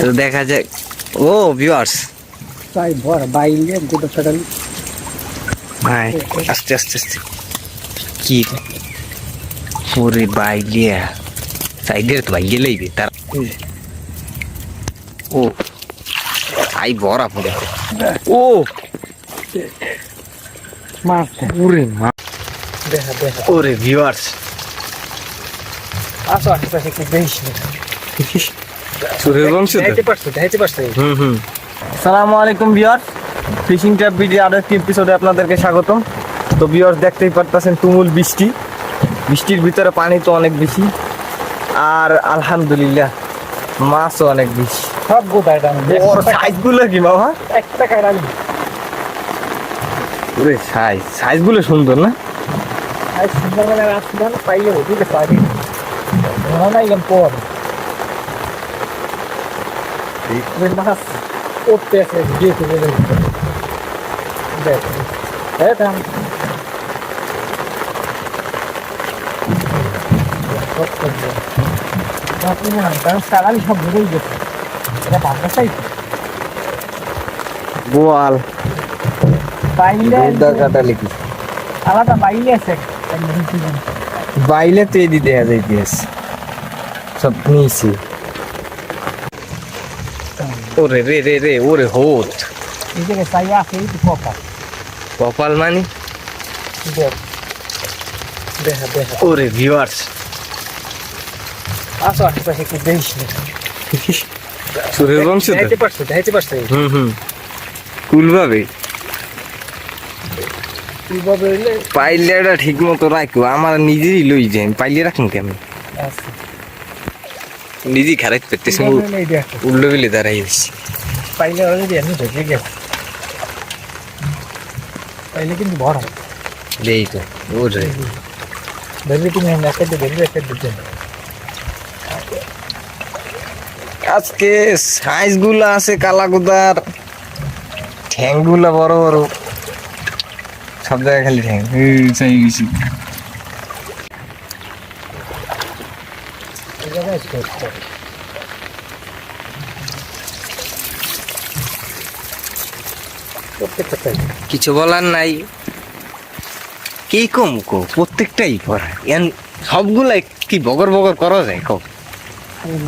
তো দেখা যাক। ও ভিউয়ার্স তাই ভর বাইলে গোটা কাটালি ভাই আস্তে আস্তে আস্তে। কি? রে? ওরে বাইলিয়া সাইডের তো বাইলে লইবে তার ও। আই বড়া পড়ে ও। মারছে। ওরে মা। দেখা দেখা। ওরে ভিউয়ার্স আসো আশেপাশে একটু বেশ সুরের বংশ পারছ দেখাইতে পারছ হুম হুম। সালামু আলাইকুম বিয়ার ফিশিং ট্যাপ ভিডিও আরও একটি এপিসোডে আপনাদেরকে স্বাগতম। তো বিয়ার দেখতেই পারতেছেন তুমুল বৃষ্টি। বৃষ্টির ভিতরে পানি তো অনেক বেশি। আর আলহামদুলিল্লাহ মাছও অনেক বেশি। সব সাইজগুলো কি বাবা? ওরে সাইজ সাইজগুলো সুন্দর না? আর সুন্দরবনের রাস্তা পাইলে ওদিকে পারি মনে পর মাছ করতে আছে গিয়ে তুলে দেখ হ্যাঁ চাই বোয়াল আলাদা বাইলে আছে। বাইলে তো এদি দেয়া যাইতেছে। সব নিয়েছি। ওরে রে রে রে ওরে হোত। চাই আছে এই তো কপাল। মানি? দেখ। দেখা দেখা। ওরে ভিউয়ার্স আসো আশেপাশে একটু বেশ সুরের বংশ তো? দেখাইতে পারছ দেখাইতে পারছ? হুম হুম। কুল ভাবে কীভাবে পাইলেটা ঠিক মতো রাখো আমার নিজেরই লই যাই পাইলে রাখুন কেমন? আছে নিজেই খারাপ করতেছি উল্টো বিলে দাঁড়াই দিচ্ছি পাইলে ঢেকে পাইলে কিন্তু বড় এই তো ওরে ধরলে তুমি একটা দিয়ে ধরলে একটা দিতে আজকে সাইজগুলো আছে কালাকুদার ঠ্যাংগুলো বড় বড়। সব জায়গায় খালি ঠ্যাং। চাই গেছি জায়গায় প্রত্যেকটা কিছু বলার নাই। কি কম কো? প্রত্যেকটাই পড়া। এন সবগুলাই কি বগর বগর করা যায় কো?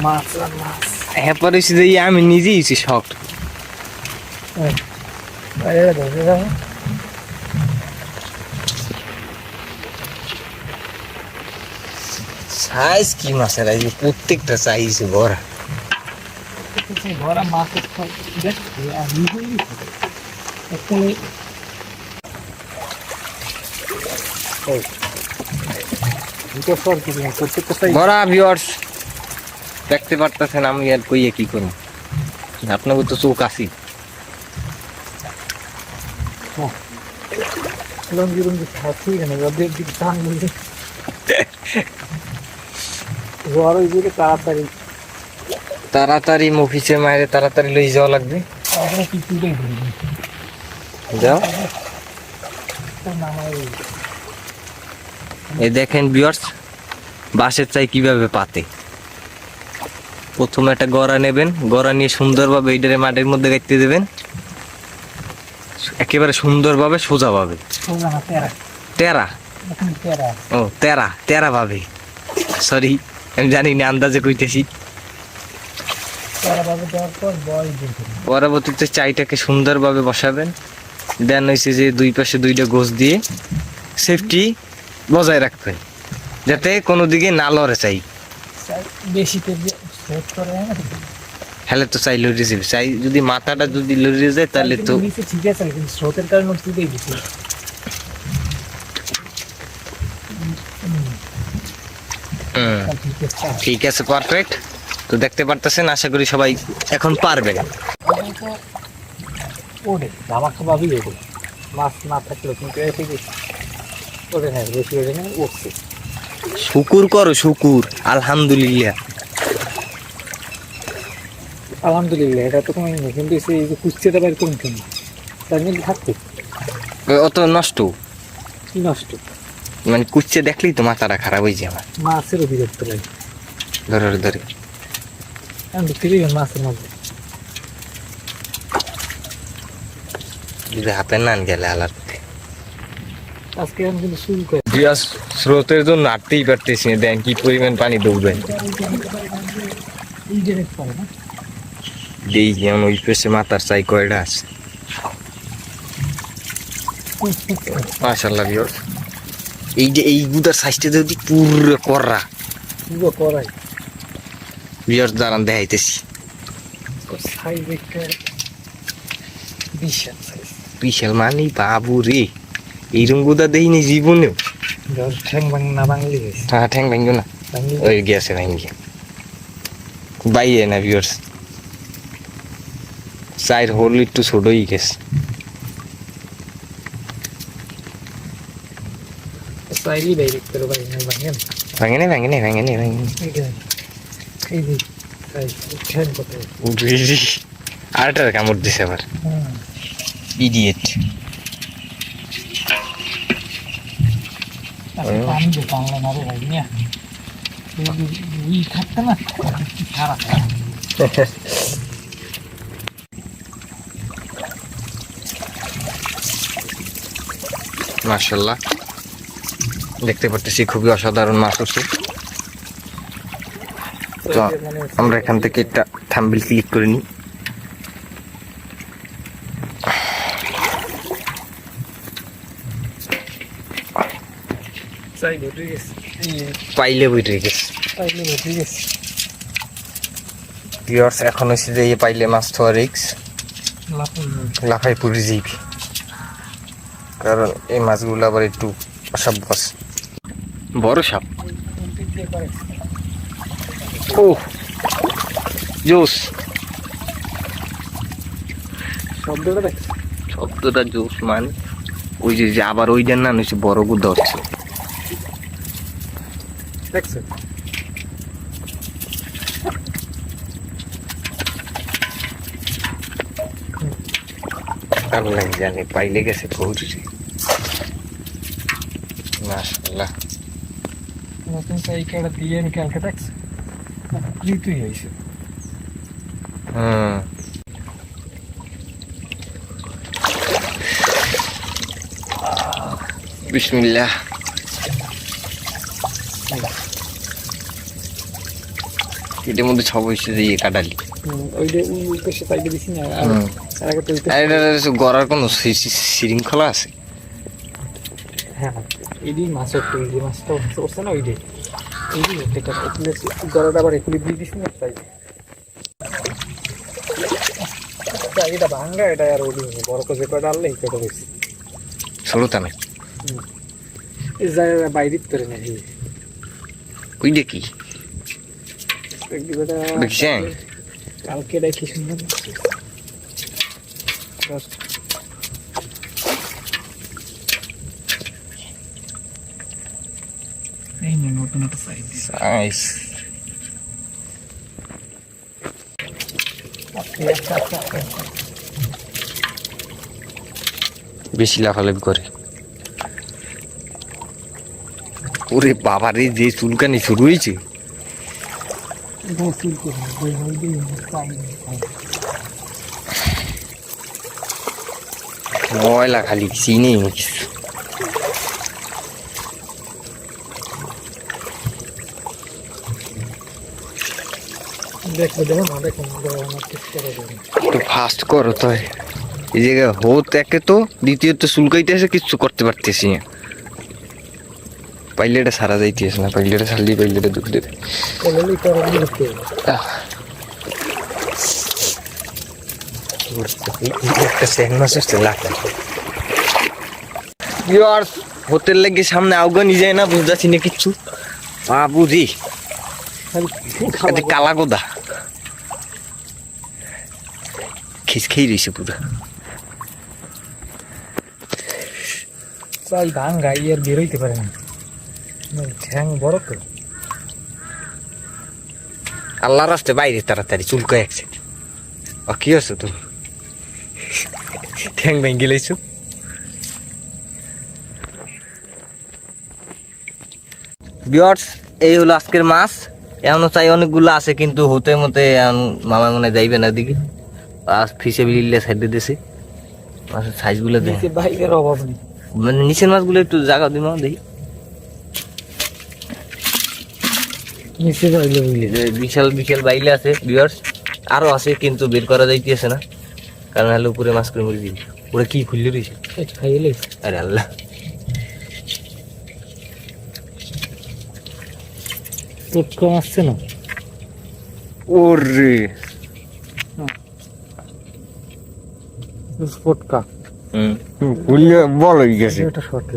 মাছ মাছ হ্যাঁ পরিস্থিতি যে আমি নিজেই শখ বাইরে ধরে যাব সাইজ কি মাছের আজ প্রত্যেকটা সাইজ বড় ঘোড়া মাছের ফল দেখ আর নিজেই একটা দুটো সর কি প্রত্যেকটা সাইজ বড় ভিউয়ার্স দেখতে পারতেছেন আমি আর কইয়ে কি করব? আপনাকে তো চোখ আসি লঙ্গি লঙ্গি খাচ্ছি কেন রোদের দিকে টান ওই দিকে তাড়াতাড়ি। তাড়াতাড়ি অফিসে মায়ের তাড়াতাড়ি লই যাওয়া লাগবে। যাও। এই দেখেন ভিউয়ার্স বাঁশের চাই কীভাবে পাতে। প্রথমে একটা গড়া নেবেন গড়া নিয়ে সুন্দরভাবে এইটারে মাটির মধ্যে গাইতে দেবেন। একেবারে সুন্দরভাবে সোজাভাবে সোজা না তেরা। তেরা। তেরা। ও তেরা তেরা ভাবে। সরি আমি জানি না, আন্দাজে কইতেছি। পরবর্তীতে চাইটাকে সুন্দরভাবে বসাবেন। দেন হয়েছে যে দুই পাশে দুইটা গোছ দিয়ে সেফটি বজায় রাখবেন। যাতে কোনো দিকে না লড়ে চাই। হেলে তো চাই লড়িয়ে যাবে। চাই যদি মাথাটা যদি লড়িয়ে যায়, তাহলে তো ঠিক আছে তুলেই দিচ্ছে হুম, ঠিক আছে পারফেক্ট তো দেখতে পারতেছেন আশা করি সবাই এখন পারবেন। ওরে আমার তো ওরে। মাছ না থাকলেও কিন্তু ওরে হ্যাঁ বেশি ওরে না উঠছে শুকুর করো শুকুর। আলহামদুলিল্লাহ। আলহামদুলিল্লাহ এটা তো কোনো কিন্তু এই যে কুচতে পারি কোন কেন তার মধ্যে থাকতে অত নষ্ট? কি নষ্ট। মানে কুচ্ছে দেখলেই তো মাথাটা খারাপ হয়েছে আমার। মাছের অভিযোগ তো লাগে। ধরে ধরে মাছের মধ্যে। যদি হাতে নান গেলে আলার আজকে আমি কিন্তু শুরু করি। বিয়াস স্রোতের জন্য নাড়তেই পারতেছি না। দেন কি পরিমাণ পানি দৌড়বেন দেই যেমন ওই পেশে মাথার চাই কয়টা আছে। মাশাল্লাহ বিয়াস এই যে এই গুদার সাইজটা যদি পুরো কররা পুরো করাই। বিয়াস দাঁড়ান দেখাইতেছি। সাইজ একটা বিশাল সাইজ বিশাল মানে বাবু রে এইরকম গুদা দেইনি জীবনেও। ঠ্যাং ভাঙ না ভাঙলি হ্যাঁ ঠ্যাং ভাঙ্গো না। ওই গেছে ভাঙ্গি বাইরে না বিয়ার্স চাইর হোল একটু ছোটই গেছে। আরেকটার কামড় দিছে আবার ইডিয়েট মার্শাল্লাহ দেখতে পারতেছি খুবই অসাধারণ মাছ হচ্ছে। তো আমরা এখান থেকে একটা থাম্বিল ক্লিক করে নিই। আছে পাইলে বইটে গেছে। পাইলে ঠিক আছে পিওর্স এখন হচ্ছে যে এই পাইলে মাছ থোয়া রিক্স লাফাই পুরি কারণ এই মাছগুলো আবার একটু অসভ্য আছে। বড় সাপ। ও জোস শব্দটা দেখ। শব্দটা জোস মানে? ওই যে যে আবার ওই দেন না হচ্ছে বড় গুদা হচ্ছে দেখছ জানে পাইলে গেছে পৌঁছে মাশাল্লাহ নতুন সাইকেলটা দিয়ে আমি কালকে দেখছ? ঋতুই হয়েছে। হুম বিসমিল্লাহ। এটার মধ্যে সব হয়েছে যে ইয়ে কাটালি। ওই ওই পেশে তাইকে দিছি না আর এটা গড়ার কোনো শৃঙ্খলা আছে? হ্যাঁ। এই দিন মাছ একটু এই যে মাছটা উঠছে না ওই একুলে গড়াটা আবার একুলে দিয়ে না তাই এটা ভাঙ্গা এটা আর ওই বড় করে যে কয়টা আনলে এই কয়টা হয়েছে জায়গা বাইরে করে না ওই দেখি? দেখছেন? কালকে দেখি সুন্দর এই নিয়ে নতুন একটা সাইজ সাইজ বেশি লাফালাফি করে ওরে বাবারে যে চুলকানি শুরু হয়েছে ময়লা খালি চিনি দেখো দেখো না দেখো আমার ঠিক করে দেবেন একটু ফাস্ট করো তো এই জায়গায় হোত একে তো দ্বিতীয়ত চুলকাইতেছে কিচ্ছু করতে পারতেছি না। পাইলেটা সারা যাইতেছে না পাইলেটা সারলি পাইলেটা দুঃখ দেবে। একটা মাছ আসছে ইয়ার হোটেল লেগে সামনে আউগানি যায় না বুঝতেছি না কিচ্ছু। বাবুজি এটা কালা গোদা খিস খেয়ে রয়েছে পুরো ধান গাই আর বেরোইতে পারে না ঠ্যাং বড় তো আল্লাহ রাস্তে বাইরে তাড়াতাড়ি চুলকো একছে ও কি আছো তুমি ঠ্যাং ভেঙে লাইছো বিয়ার্স এই হলো আজকের মাছ এমনও চাই অনেকগুলো আছে কিন্তু হতে মতে মামা মনে যাইবে না দিকে সাইডে দিছে। মাছের সাইজগুলো দেখ। নিচে বাইকের অভাব নেই। মানে নিচের মাছগুলো একটু জায়গা দিমা দেখি। নিচে বাইলে বুঝলে। এই যে বিশাল বিশাল বাইলে আছে ভিউয়ার্স আরও আছে কিন্তু বের করা যাইতেছে না। কারণ হলো উপরে মাছ করে মরে দিবি। ওরা কি খুললে রয়েছে খাইলে আরে আল্লাহ। কম আসছে না। ওরে। ফটকা হুম। খুললে বল হয়ে গেছে। এটা শর্ট